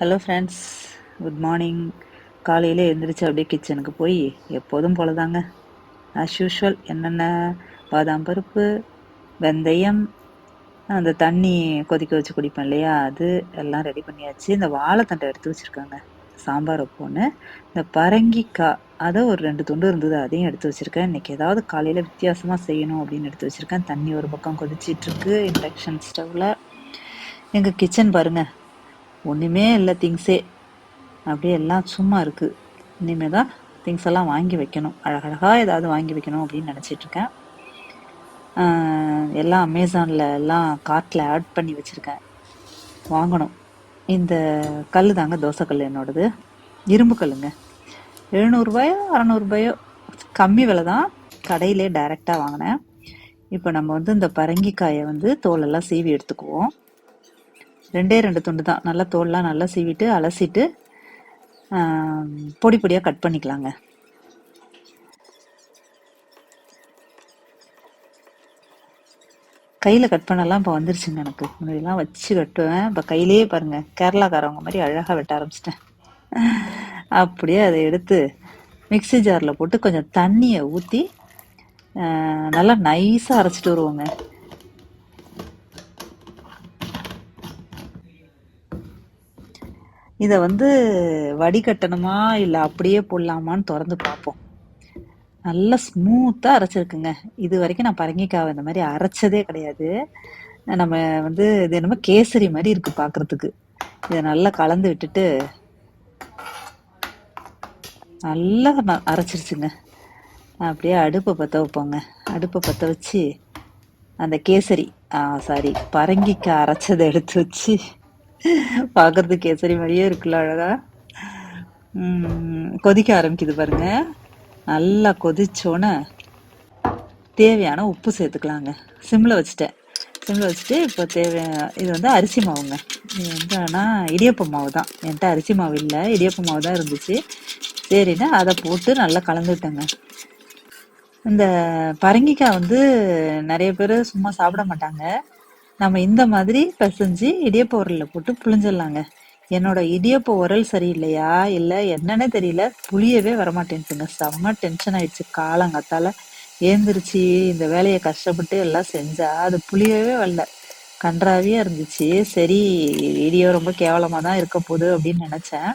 Hello friends good morning காலையில் எழுந்திரிச்சு அப்படியே கிச்சனுக்கு போய் எப்போதும் போல தாங்க ஆஸ் யூஷுவல் என்னென்ன? பாதாம் பருப்பு வெந்தயம் அந்த தண்ணி கொதிக்க வச்சு குடிப்பேன் இல்லையா? அது எல்லாம் ரெடி பண்ணியாச்சு. இந்த வாழைத்தண்டை எடுத்து வச்சுருக்காங்க. சாம்பார் வைப்போன்னு. இந்த பரங்கிக்காய் அதை ஒரு ரெண்டு துண்டு இருந்தது அதையும் எடுத்து வச்சுருக்கேன். இன்றைக்கி ஏதாவது காலையில் வித்தியாசமாக செய்யணும் அப்படின்னு எடுத்து வச்சுருக்கேன். தண்ணி ஒரு பக்கம் கொதிச்சிட்ருக்கு இண்டக்ஷன் ஸ்டவ்வில் எங்கள் கிச்சன் பாருங்கள் ஒன்றுமே இல்லை திங்ஸே அப்படியே எல்லாம் சும்மா இருக்குது இனிமேல் தான் திங்ஸ் எல்லாம் வாங்கி வைக்கணும். அழகழகாக ஏதாவது வாங்கி வைக்கணும் அப்படின்னு நினச்சிட்ருக்கேன் எல்லாம் அமேசானில் எல்லாம் கார்ட்டில் ஆட் பண்ணி வச்சுருக்கேன். வாங்கணும். இந்த கல் தாங்க தோசைக்கல் என்னோடது. இரும்பு கல்லுங்க. எழுநூறுபாயோ அறநூறுபாயோ. கம்மி விலை தான். கடையிலே டைரெக்டாக வாங்கினேன். இப்போ நம்ம வந்து இந்த பரங்கிக்காயை வந்து தோலெல்லாம் சீவி எடுத்துக்குவோம். ரெண்டே ரெண்டு துண்டு தான். நல்லா தோல்லாம் நல்லா சீவிட்டு அலசிட்டு பொடி பொடியாக கட் பண்ணிக்கலாங்க. கையில் கட் பண்ணலாம் இப்போ வந்துருச்சுங்க எனக்கு. முன்னாடிலாம் வச்சு கட்டுவேன். இப்போ கையிலேயே பாருங்கள் கேரளாக்காரவங்க மாதிரி அழகாக வெட்ட ஆரம்பிச்சிட்டேன். அப்படியே அதை எடுத்து மிக்சி ஜாரில் போட்டு கொஞ்சம் தண்ணியை ஊற்றி நல்லா நைஸாக அரைச்சிட்டு வருவோங்க. இதை வந்து வடிகட்டணுமா இல்லை அப்படியே போடலாமான்னு திறந்து பார்ப்போம் நல்லா ஸ்மூத்தாக அரைச்சிருக்குங்க. இது வரைக்கும் நான் பரங்கிக்காவை இந்த மாதிரி அரைச்சதே கிடையாது. நம்ம வந்து இது என்னமோ கேசரி மாதிரி இருக்கு பார்க்குறதுக்கு இதை நல்லா கலந்து விட்டுட்டு நல்லா அரைச்சிருச்சுங்க. அப்படியே அடுப்பை பற்ற வைப்போங்க. அடுப்பை பற்ற வச்சு அந்த கேசரி சாரி பரங்கிக்காய் அரைச்சதை எடுத்து வச்சு பார்க்கறதுக்கு கேசரி மாதிரியே இருக்குல்ல அழகா? கொதிக்க ஆரம்பிக்குது பாருங்க. நல்லா கொதிச்சோன்னே தேவையான உப்பு சேர்த்துக்கலாங்க. சிம்மில் வச்சுட்டேன் சிம்மில் வச்சுட்டு இப்போ தேவையான இது வந்து அரிசி மாவுங்க. இது வந்து ஆனால் இடியப்ப மாவு தான். என்கிட்ட அரிசி மாவு இல்லை. இடியப்ப மாவு தான் இருந்துச்சு. சரின்னா அதை போட்டு நல்லா கலந்துட்டேங்க. இந்த பரங்கிக்காய் வந்து நிறைய பேர் சும்மா சாப்பிட மாட்டாங்க. நம்ம இந்த மாதிரி பிசைஞ்சு இடியப்ப உரலில் போட்டு புளிஞ்சிடலாங்க என்னோட இடியப்ப உரல் சரியில்லையா? இல்லை என்னன்னே தெரியல. புளியவே வரமாட்டேன்ட்டுங்க செம்ம டென்ஷன் ஆயிடுச்சு காலங்கத்தால. ஏந்திரிச்சு இந்த வேலையை கஷ்டப்பட்டு எல்லாம் செஞ்சா அது புளியவே வரல. கன்றாவியா இருந்துச்சு. சரி வீடியோ ரொம்ப கேவலமாக தான் இருக்க போகுது அப்படின்னு நினச்சேன்.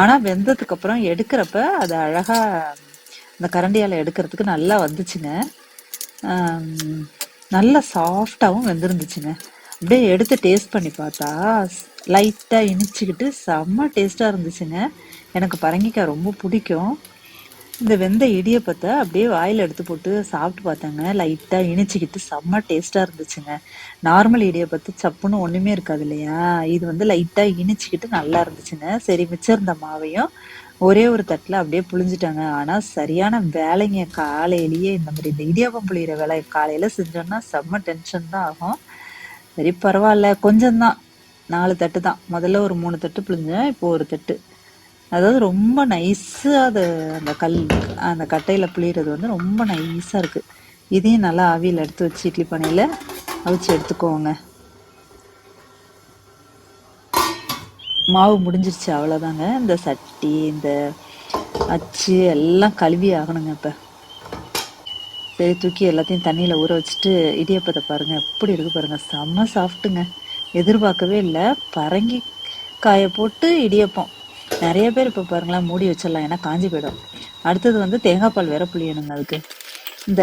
ஆனால் வெந்ததுக்கு அப்புறம் எடுக்கிறப்ப அது அழகாக இந்த கரண்டியால் எடுக்கிறதுக்கு நல்லா வந்துச்சுங்க. நல்லா சாஃப்டாகவும் வெந்திருந்துச்சுங்க. அப்படியே எடுத்து டேஸ்ட் பண்ணி பார்த்தா லைட்டாக இனிச்சிக்கிட்டு செம்ம டேஸ்ட்டாக இருந்துச்சுங்க. எனக்கு பரங்கிக்காய் ரொம்ப பிடிக்கும். இந்த வெந்த இடியப்பத்தை அப்படியே வாயில் எடுத்து போட்டு சாப்பிட்டு பார்த்தேங்க. லைட்டாக இனிச்சிக்கிட்டு செம்ம டேஸ்ட்டாக இருந்துச்சுங்க. நார்மல் இடியப்பத்து சப்புன்னு ஒன்றுமே இருக்காது இல்லையா? இது வந்து லைட்டாக இனிச்சிக்கிட்டு நல்லா இருந்துச்சுங்க. சரி மிச்சம் இருந்த மாவையும் ஒரே ஒரு தட்டில் அப்படியே புழிஞ்சிட்டாங்க. ஆனால் சரியான வேலைங்க. காலையிலேயே இந்த மாதிரி இந்த இடியாப்பம் புளியிற வேலை காலையில் செஞ்சோன்னா செம்ம டென்ஷன் தான் ஆகும். சரி பரவாயில்ல. கொஞ்சம்தான். நாலு தட்டு தான். முதல்ல ஒரு மூணு தட்டு புழிஞ்சேன் இப்போ ஒரு தட்டு. அதாவது ரொம்ப நைஸாக அது அந்த கல் அந்த கட்டையில் புளியறது வந்து ரொம்ப நைஸாக இருக்குது இதையும் நல்லா ஆவியில் எடுத்து வச்சு இட்லி பானையில் அவிச்சு எடுத்துக்கோங்க. மாவு முடிஞ்சிருச்சு அவ்வளோதாங்க இந்த சட்டி இந்த அச்சு எல்லாம் கழுவி ஆகணுங்க இப்போ. சரி தூக்கி எல்லாத்தையும் தண்ணியில் ஊற வச்சுட்டு இடியப்பத்தை பாருங்கள் எப்படி இருக்கு பாருங்கள் செம்ம சாஃப்ட்டுங்க. எதிர்பார்க்கவே இல்லை. பரங்கி காயை போட்டு இடியப்பம். நிறைய பேர் இப்போ பாருங்களேன் மூடி வச்சிடலாம் ஏன்னா காஞ்சி போயிடும். அடுத்தது வந்து தேங்காய் பால் வேற புளியணுங்க அதுக்கு. இந்த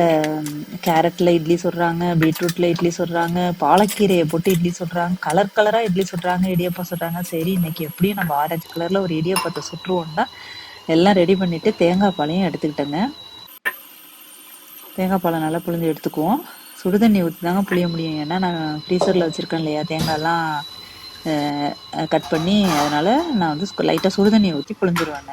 கேரட்ல இட்லி சொல்றாங்க பீட்ரூட்ல இட்லி சொல்றாங்க பாலக்கீரையை போட்டு இட்லி சொல்றாங்க கலர் கலரா இட்லி சொல்றாங்க இடியப்பம் சொல்றாங்க சரி இன்னைக்கு எப்படியும் நம்ம ஆரஞ்சு கலர்ல ஒரு இடியப்பத்தை சுற்றுவோம்னா எல்லாம் ரெடி பண்ணிட்டு தேங்காய் பாலையும் எடுத்துக்கிட்டேங்க. தேங்காய் பாலை நல்லா புழிஞ்சு எடுத்துக்குவோம். சுடுதண்ணி ஊற்றி தாங்க புளிய முடியும். ஏன்னா நான் ஃப்ரீசரில் வச்சுருக்கேன் இல்லையா தேங்காய்லாம் கட் பண்ணி அதனால் நான் வந்து லைட்டாக சுடுதண்ணியை ஊற்றி புழிஞ்சிருவேன்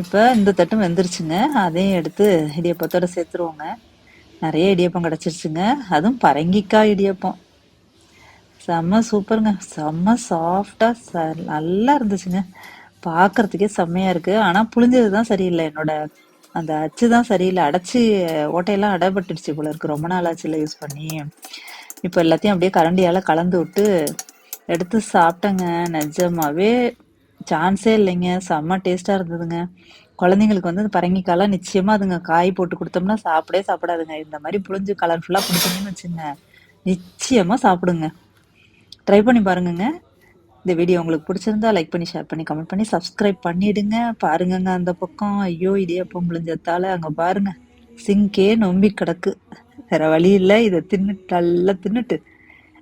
இப்போ இந்த தட்டும் வெந்துருச்சுங்க. அதையும் எடுத்து இடியப்பத்தோட சேர்த்துருவோங்க. நிறைய இடியப்பம் கிடச்சிருச்சுங்க. அதுவும் பரங்கிக்காய் இடியப்பம். செம்ம சூப்பருங்க. செம்ம சாஃப்டாக ச நல்லா இருந்துச்சுங்க. பார்க்கறதுக்கே செம்மையாக இருக்குது ஆனால் புளிஞ்சது தான் சரியில்லை. என்னோட அந்த அச்சு தான் சரியில்லை. அடைச்சி ஓட்டையெல்லாம் அடைபட்டுடுச்சு போல இருக்கு. ரொம்ப நாள் ஆச்சுல யூஸ் பண்ணி. இப்போ எல்லாத்தையும் அப்படியே கரண்டியால் கலந்து விட்டு எடுத்து சாப்பிட்டேங்க. நிஜமாவே சான்ஸே இல்லைங்க. செம்ம டேஸ்ட்டாக இருந்ததுங்க. குழந்தைங்களுக்கு வந்து அந்த பரங்கிக்காலாம் நிச்சயமா அதுங்க காய் போட்டு கொடுத்தோம்னா சாப்பிடவே சாப்பிடாதுங்க. இந்த மாதிரி புளிஞ்சு கலர்ஃபுல்லாக கொடுத்தோம்னு வச்சுங்க நிச்சயமா சாப்பிடுங்க. ட்ரை பண்ணி பாருங்கங்க. இந்த வீடியோ உங்களுக்கு பிடிச்சிருந்தா லைக் பண்ணி ஷேர் பண்ணி கமெண்ட் பண்ணி சப்ஸ்கிரைப் பண்ணிடுங்க. பாருங்கங்க அந்த பக்கம். ஐயோ இடியப்பம் முழிஞ்சத்தால அங்க பாருங்க. சிங்கே நொம்பி கிடக்கு. வேற வழி இல்லை. இதை தின்னுட்டு நல்லா தின்னுட்டு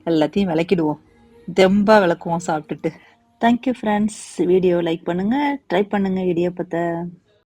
எல்லாத்தையும் விளக்கிடுவோம். தெம்பா விளக்குவோம் சாப்பிட்டுட்டு. Thank you friends video like பண்ணுங்கள் ட்ரை பண்ணுங்கள் இடியப்பத்தை